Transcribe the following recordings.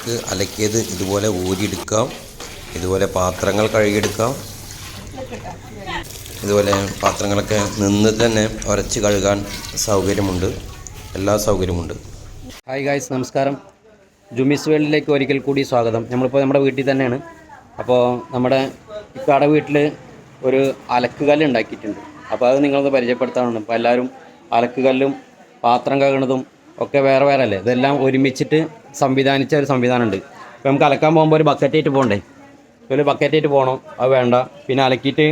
നമുക്ക് അലക്കിയത് ഇതുപോലെ ഊരിയെടുക്കാം. ഇതുപോലെ പാത്രങ്ങൾ കഴുകിയെടുക്കാം. ഇതുപോലെ പാത്രങ്ങളൊക്കെ നിന്ന് തന്നെ ഉരച്ച് കഴുകാൻ സൗകര്യമുണ്ട്. എല്ലാ സൗകര്യമുണ്ട്. ഹായ് ഗായ്സ് നമസ്കാരം. ജുമിസ് വേൾഡിലേക്ക് ഒരിക്കൽ കൂടി സ്വാഗതം. നമ്മളിപ്പോൾ നമ്മുടെ വീട്ടിൽ തന്നെയാണ്. അപ്പോൾ നമ്മുടെ ഇക്കാടെ വീട്ടിൽ ഒരു അലക്കുകല്ല് ഉണ്ടാക്കിയിട്ടുണ്ട്. അപ്പോൾ അത് നിങ്ങളൊന്ന് പരിചയപ്പെടുത്താനാണ് അപ്പോൾ എല്ലാവരും അലക്കുകല്ലും പാത്രം കഴുകുന്നതും ഒക്കെ വേറെ വേറെ അല്ലേ ഇതെല്ലാം ഒരുമിച്ചിട്ട് സംവിധാനിച്ച ഒരു സംവിധാനമുണ്ട്. ഇപ്പോൾ നമുക്ക് അലക്കാൻ പോകുമ്പോൾ ഒരു ബക്കറ്റായിട്ട് പോകണ്ടേ ഒരു ബക്കറ്റായിട്ട് പോകണം അത് വേണ്ട. പിന്നെ അലക്കിയിട്ട്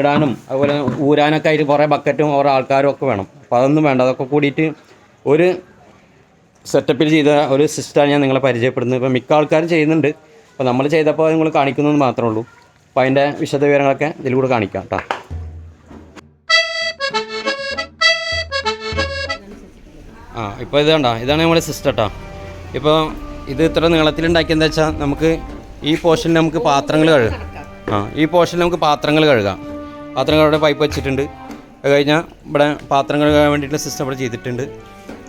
ഇടാനും അതുപോലെ ഊരാനൊക്കെ ആയിട്ട് കുറേ ബക്കറ്റും ഓരോ ആൾക്കാരും ഒക്കെ വേണം. അപ്പോൾ അതൊന്നും വേണ്ട. അതൊക്കെ കൂടിയിട്ട് ഒരു സെറ്റപ്പിൽ ചെയ്ത ഒരു സിസ്റ്റമാണ് ഞാൻ നിങ്ങളെ പരിചയപ്പെടുന്നത്. ഇപ്പോൾ മിക്ക ആൾക്കാരും ചെയ്യുന്നുണ്ട്. അപ്പോൾ നമ്മൾ ചെയ്തപ്പോൾ നിങ്ങൾ കാണിക്കുന്നതെന്ന് മാത്രമേ ഉള്ളൂ. അപ്പോൾ അതിന്റെ വിശദവിവരങ്ങളൊക്കെ ഇതിലൂടെ കാണിക്കാം കേട്ടോ ആ ഇപ്പോൾ ഇത് കണ്ടോ ഇതാണ് നമ്മുടെ സിസ്റ്റം കേട്ടോ ഇപ്പോൾ ഇത് ഇത്ര നീളത്തിലുണ്ടാക്കിയെന്ന് വെച്ചാൽ നമുക്ക് ഈ പോർഷനിൽ നമുക്ക് പാത്രങ്ങൾ കഴുകാം. ആ ഈ പോർഷനിൽ നമുക്ക് പാത്രങ്ങൾ കഴുകാം. പാത്രങ്ങൾ അവിടെ പൈപ്പ് വെച്ചിട്ടുണ്ട്. അത് കഴിഞ്ഞാൽ ഇവിടെ പാത്രങ്ങൾ കഴുകാൻ വേണ്ടിയിട്ടുള്ള സിസ്റ്റം ഇവിടെ ചെയ്തിട്ടുണ്ട്.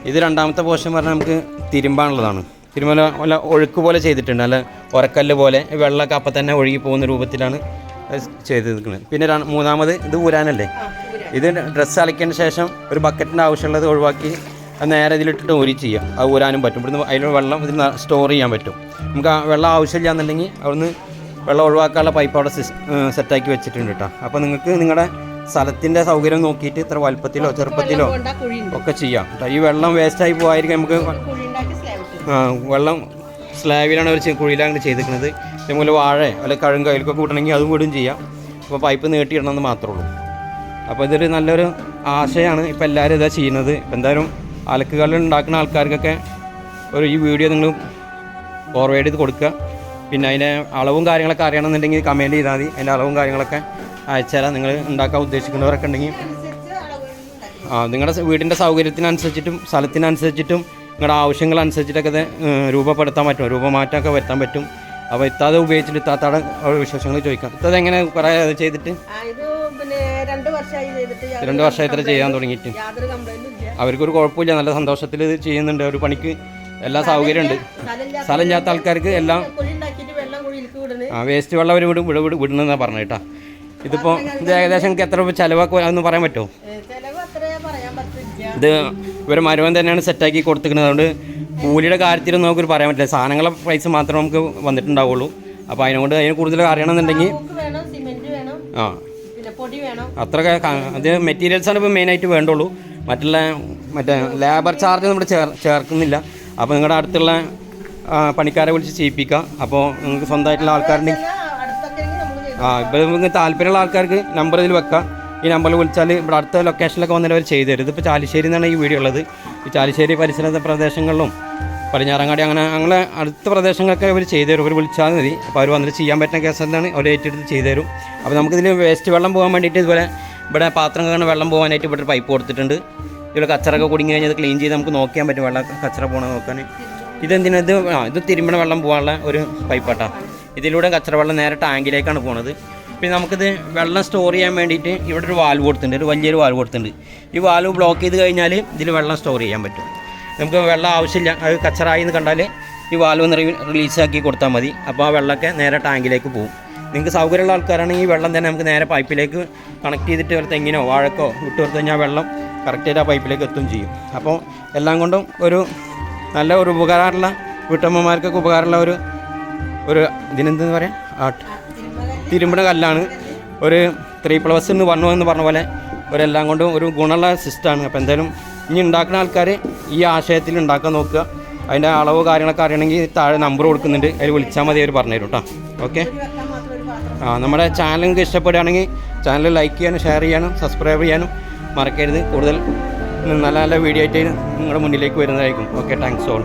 ഇത് രണ്ടാമത്തെ പോർഷൻ പറഞ്ഞാൽ നമുക്ക് തിരുമ്പാനുള്ളതാണ്. തിരുമല വല്ല ഒഴുക്ക് പോലെ ചെയ്തിട്ടുണ്ട്. അല്ല ഉറക്കല്ല് പോലെ വെള്ളമൊക്കെ അപ്പം തന്നെ ഒഴുകി പോകുന്ന രൂപത്തിലാണ് ചെയ്ത് നിൽക്കുന്നത് പിന്നെ മൂന്നാമത് ഇത് ഊരാനല്ലേ? ഇത് ഡ്രസ്സ് അലക്കിയതിന് ശേഷം ഒരു ബക്കറ്റിന്റെ ആവശ്യമുള്ളത് ഒഴിവാക്കി അത് നേരെ ഇതിലിട്ടിട്ട് ഒരു ചെയ്യാം. അത് ഊരാനും പറ്റും. ഇവിടുന്ന് അതിൽ വെള്ളം ഇതിൽ സ്റ്റോർ ചെയ്യാൻ പറ്റും. നമുക്ക് ആ വെള്ളം ആവശ്യമില്ല എന്നുണ്ടെങ്കിൽ അവിടുന്ന് വെള്ളം ഒഴിവാക്കാനുള്ള പൈപ്പ് അവിടെ സെറ്റാക്കി വെച്ചിട്ടുണ്ട് കേട്ടോ അപ്പോൾ നിങ്ങൾക്ക് നിങ്ങളുടെ സ്ഥലത്തിന്റെ സൗകര്യം നോക്കിയിട്ട് ഇത്ര വലുപ്പത്തിലോ ചെറുപ്പത്തിലോ ഒക്കെ ചെയ്യാം. കേട്ടോ ഈ വെള്ളം വേസ്റ്റായി പോകാതിരിക്കും നമുക്ക് ആ, വെള്ളം സ്ലാബിലാണ് അവർ കുഴിയിലാണ് ചെയ്തിരിക്കുന്നത്. ഇതേപോലെ വാഴ അല്ലെങ്കിൽ കഴുങ്ക അതിലൊക്കെ കൂട്ടണമെങ്കിൽ അതും കൂടും ചെയ്യാം. അപ്പോൾ പൈപ്പ് നീട്ടിയിടണമെന്ന് മാത്രമേ ഉള്ളൂ. അപ്പോൾ ഇതൊരു നല്ലൊരു ആശയമാണ് ഇപ്പോൾ എല്ലാവരും ഇതാ ചെയ്യുന്നത്. ഇപ്പം എന്തായാലും അലക്കുകളിൽ ഉണ്ടാക്കുന്ന ആൾക്കാർക്കൊക്കെ ഒരു ഈ വീഡിയോ നിങ്ങൾ ഫോർവേഡ് ചെയ്ത് കൊടുക്കുക. പിന്നെ അതിന്റെ അളവും കാര്യങ്ങളൊക്കെ അറിയണമെന്നുണ്ടെങ്കിൽ കമന്റ് ചെയ്താൽ മതി. അതിന്റെ അളവും കാര്യങ്ങളൊക്കെ അയച്ചുതരാം നിങ്ങൾ ഉണ്ടാക്കാൻ ഉദ്ദേശിക്കുന്നവരൊക്കെ ഉണ്ടെങ്കിൽ. ആ നിങ്ങളുടെ വീടിന്റെ സൗകര്യത്തിനനുസരിച്ചിട്ടും സ്ഥലത്തിനനുസരിച്ചിട്ടും നിങ്ങളുടെ ആവശ്യങ്ങളനുസരിച്ചിട്ടൊക്കെ രൂപപ്പെടുത്താൻ പറ്റും. രൂപമാറ്റമൊക്കെ വരുത്താൻ പറ്റും. അപ്പോൾ ഇത്താതെ ഉപയോഗിച്ചിട്ട് ഇത്താത്താടെ വിശേഷങ്ങൾ ചോദിക്കാം. ഇത്തത് എങ്ങനെ കുറേ ചെയ്തിട്ട്? രണ്ട് വർഷമായി ചെയ്തിട്ട് രണ്ട് വർഷം ഇത്ര ചെയ്യാൻ തുടങ്ങിയിട്ട്. അവർക്കൊരു കുഴപ്പമില്ല നല്ല സന്തോഷത്തിൽ ഇത് ചെയ്യുന്നുണ്ട്. ഒരു പണിക്ക് എല്ലാ സൗകര്യമുണ്ട് സ്ഥലമില്ലാത്ത ആൾക്കാർക്ക് എല്ലാം ആ വേസ്റ്റ് വെള്ളം അവർ വിടും വിട വിടുന്നതാണ് പറഞ്ഞു കേട്ടോ. ഇതിപ്പോൾ ഇത് ഏകദേശം എത്ര ചിലവാക്കുക അതൊന്ന് പറയാൻ പറ്റുമോ? ഇത് ഇവർ മരുവൻ തന്നെയാണ് സെറ്റാക്കി കൊടുത്തിരിക്കുന്നത്. അതുകൊണ്ട് കൂലിയുടെ കാര്യത്തിൽ നമുക്കൊരു പറയാൻ പറ്റില്ല. സാധനങ്ങളുടെ പ്രൈസ് മാത്രം നമുക്ക് വന്നിട്ടുണ്ടാവുള്ളൂ. അപ്പോൾ അതിനോട് അതിന് കൂടുതൽ അറിയണമെന്നുണ്ടെങ്കിൽ ആ. പിന്നെ പൊടി വേണം. അത്രയൊക്കെ ക- അത് മെറ്റീരിയൽസാണ് ഇപ്പോൾ മെയിനായിട്ട് വേണ്ടുള്ളൂ. മറ്റുള്ള മറ്റേ ലേബർ ചാർജ് നമ്മൾ ചേർ ചേർക്കുന്നില്ല. അപ്പോൾ നിങ്ങളുടെ അടുത്തുള്ള പണിക്കാരെ വിളിച്ച് ചെയ്യിപ്പിക്കാം. അപ്പോൾ നിങ്ങൾക്ക് സ്വന്തമായിട്ടുള്ള ആൾക്കാരുണ്ടെങ്കിൽ ചെയ്തു ആ ഇപ്പോൾ നിങ്ങൾക്ക് താല്പര്യമുള്ള ആൾക്കാർക്ക് നമ്പർ ഇതിൽ വെക്കാം. ഈ നമ്പറിൽ വിളിച്ചാൽ ഇവിടെ അടുത്ത ലൊക്കേഷനിലൊക്കെ വന്നിട്ട് അവർ ചെയ്തു തരും. ഇതിപ്പോൾ ചാലിശ്ശേരി എന്നാണ് ഈ വീഡിയോ ഉള്ളത്. ഈ ചാലിശ്ശേരി പരിസര പ്രദേശങ്ങളിലും പടിഞ്ഞാറങ്ങാടി അങ്ങനെ അങ്ങനെ അടുത്ത പ്രദേശങ്ങളൊക്കെ അവർ ചെയ്തു തരും. അവർ വിളിച്ചാൽ മതി. അപ്പോൾ അവർ വന്നിട്ട് ചെയ്യാൻ പറ്റുന്ന കേസ് എന്താണ്? അവർ ഏറ്റെടുത്ത് ചെയ്തു തരും. അപ്പോൾ നമുക്കിതിൽ വേസ്റ്റ് വെള്ളം പോകാൻ വേണ്ടിയിട്ട് ഇതുപോലെ ഇവിടെ പാത്രം കയറുന്ന വെള്ളം പോകാനായിട്ട് ഇവിടെ ഒരു പൈപ്പ് കൊടുത്തിട്ടുണ്ട്. ഇവിടെ കച്ചറൊക്കെ കുടുങ്ങി കഴിഞ്ഞാൽ ക്ലീൻ ചെയ്ത് നമുക്ക് നോക്കിയാൻ പറ്റും വെള്ളം കച്ചറ പോകണം നോക്കാൻ. ഇതെന്തിനാ ഇത്? ആ ഇത് തിരുമ്പണ വെള്ളം പോകാനുള്ള ഒരു പൈപ്പാട്ടാ ഇതിലൂടെ കച്ചറ വെള്ളം നേരെ ടാങ്കിലേക്കാണ് പോണത്. പിന്നെ നമുക്കിത് വെള്ളം സ്റ്റോർ ചെയ്യാൻ വേണ്ടിയിട്ട് ഇവിടെ ഒരു വാൽവ് കൊടുത്തിട്ടുണ്ട്. ഒരു വലിയൊരു വാൽവ് കൊടുത്തിട്ടുണ്ട്. ഈ വാൽവ് ബ്ലോക്ക് ചെയ്ത് കഴിഞ്ഞാൽ ഇതിൽ വെള്ളം സ്റ്റോർ ചെയ്യാൻ പറ്റും. നമുക്ക് വെള്ളം ആവശ്യമില്ല. അത് കച്ചറായി എന്ന് കണ്ടാൽ ഈ വാൽവ് ഒന്ന് റിലീസാക്കി കൊടുത്താൽ മതി. അപ്പോൾ ആ വെള്ളമൊക്കെ നേരെ ടാങ്കിലേക്ക് പോകും. നിങ്ങൾക്ക് സൗകര്യമുള്ള ആൾക്കാരാണെങ്കിൽ ഈ വെള്ളം തന്നെ നമുക്ക് നേരെ പൈപ്പിലേക്ക് കണക്ട് ചെയ്തിട്ട് ഒരു തെങ്ങിനോ വാഴക്കോ വിട്ടു കൊടുത്തു കഴിഞ്ഞാൽ വെള്ളം കറക്റ്റായിട്ട് ആ പൈപ്പിലേക്ക് എത്തും ചെയ്യും. അപ്പോൾ എല്ലാം കൊണ്ടും ഒരു നല്ല ഒരു ഉപകാരമുള്ള വീട്ടമ്മമാർക്കൊക്കെ ഉപകാരമുള്ള ഒരു ഒരു ഇതിനെന്തെന്ന് പറയാം? ആട്ട് തിരുമ്പണ കല്ലാണ്. ഒരു ത്രീ പ്ലസ് എന്ന് പറഞ്ഞു എന്ന് പറഞ്ഞ പോലെ ഒരെല്ലാം കൊണ്ടും ഒരു ഗുണമുള്ള സിസ്റ്റമാണ് അപ്പോൾ എന്തായാലും ഇനി ഉണ്ടാക്കുന്ന ആൾക്കാർ ഈ ആശയത്തിൽ ഉണ്ടാക്കാൻ നോക്കുക. അതിന്റെ അളവ് കാര്യങ്ങളൊക്കെ അറിയണമെങ്കിൽ താഴെ നമ്പർ കൊടുക്കുന്നുണ്ട്. അതിൽ വിളിച്ചാൽ മതി അവർ പറഞ്ഞുതരും കേട്ടോ. ഓക്കെ നമ്മുടെ ചാനൽ നിങ്ങൾക്ക് ഇഷ്ടപ്പെടുകയാണെങ്കിൽ ചാനൽ ലൈക്ക് ചെയ്യാനും ഷെയർ ചെയ്യാനും സബ്സ്ക്രൈബ് ചെയ്യാനും മറക്കരുത്. കൂടുതൽ നല്ല നല്ല വീഡിയോ ആയിട്ട് നിങ്ങളുടെ മുന്നിലേക്ക് വരുന്നതായിരിക്കും. ഓക്കെ താങ്ക്സ് ഓൾ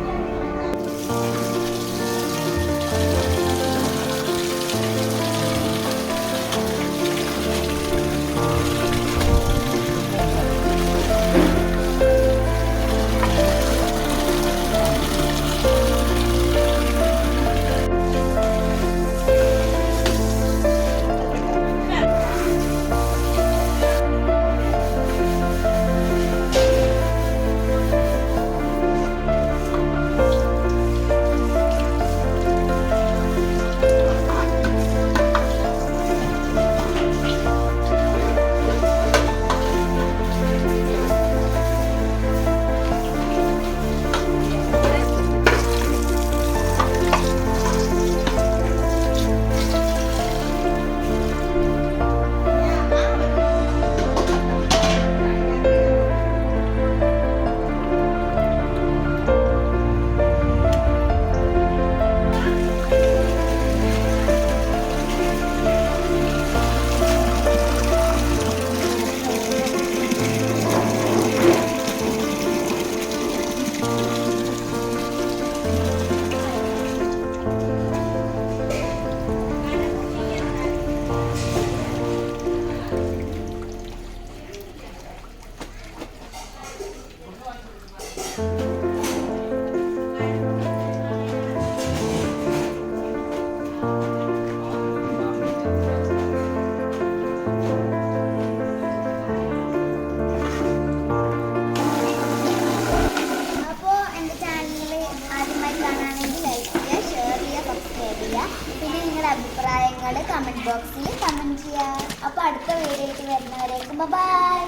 കമന്റ് ബോക്സിൽ കമന്റ് ചെയ്യാം. അപ്പോൾ അടുത്ത വീഡിയോയ്ക്ക് വരുന്നവരേക്കും ബൈ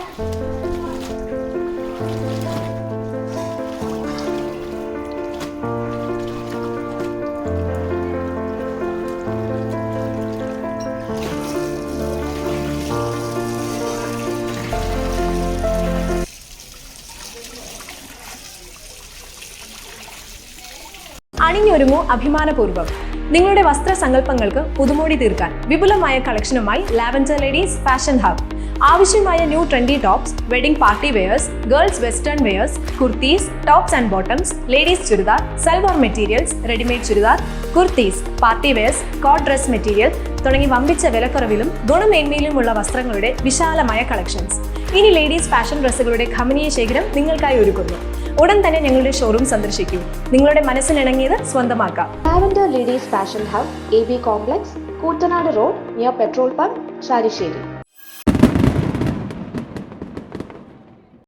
അണിഞ്ഞൊരുങ്ങൂ അഭിമാനപൂർവം. നിങ്ങളുടെ വസ്ത്ര വസ്ത്രസങ്കല്പങ്ങൾക്ക് പുതുമോടി തീർക്കാൻ വിപുലമായ കളക്ഷനുമായി ലാവൻഡർ ലേഡീസ് ഫാഷൻ ഹബ് ആവശ്യമായ new trendy tops wedding party wears girls western wears kurtis tops and bottoms ladies churidar salwar materials readymade churidar kurtis party wears coat dress material തുടങ്ങി വമ്പിച്ച വിലക്കുറവിലും ഗുണമേന്മയിലുമുള്ള വസ്ത്രങ്ങളുടെ വിശാലമായ കളക്ഷൻസ് ഇനി ലേഡീസ് ഫാഷൻ ഡ്രസ്സുകളുടെ ഖമനീയ ശേഖരം നിങ്ങൾക്കായി ഒരുക്കുന്നു. ഉടൻ തന്നെ ഞങ്ങളുടെ ഷോറൂം സന്ദർശിക്കൂ. നിങ്ങളുടെ മനസ്സിനിണങ്ങിയത് സ്വന്തമാക്കാം. Lavender ladies fashion hub A B complex Koottanad road near petrol pump Sharisseri